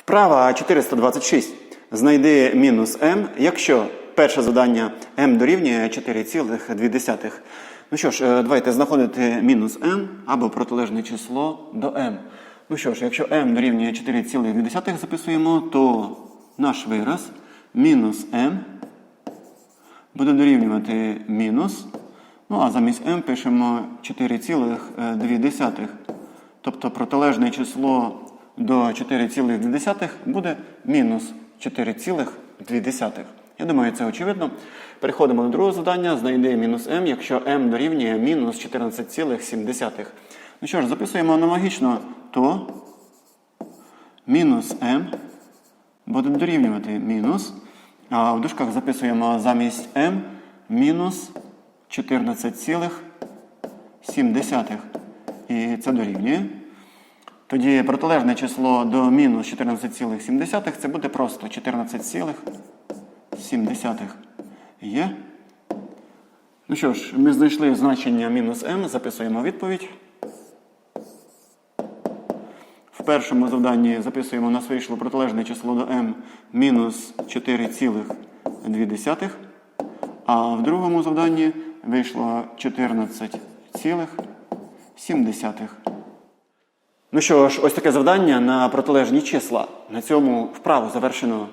Вправа 426. Знайди мінус m, якщо перше завдання m дорівнює 4,2. Ну що ж, е, давайте знаходити мінус m або протилежне число до m. Ну що ж, якщо m дорівнює 4,2 записуємо, то наш вираз мінус m буде дорівнювати мінус. Ну а замість m пишемо 4,2. Тобто протилежне число до 4,2 буде мінус 4,2. Я думаю, це очевидно. Переходимо до другого завдання. Знайди мінус m, якщо m дорівнює мінус 14,7. Ну що ж, записуємо аналогічно, то мінус m буде дорівнювати мінус. А в дужках записуємо замість m мінус 14,7. І це дорівнює. Тоді протилежне число до мінус 14,7 це буде просто 14,7. Є. Ну що ж, ми знайшли значення мінус m, записуємо відповідь. В першому завданні записуємо, у нас вийшло протилежне число до m мінус 4,2. А в другому завданні вийшло 14,7. Ну що ж, ось таке завдання на протилежні числа. На цьому вправу завершено.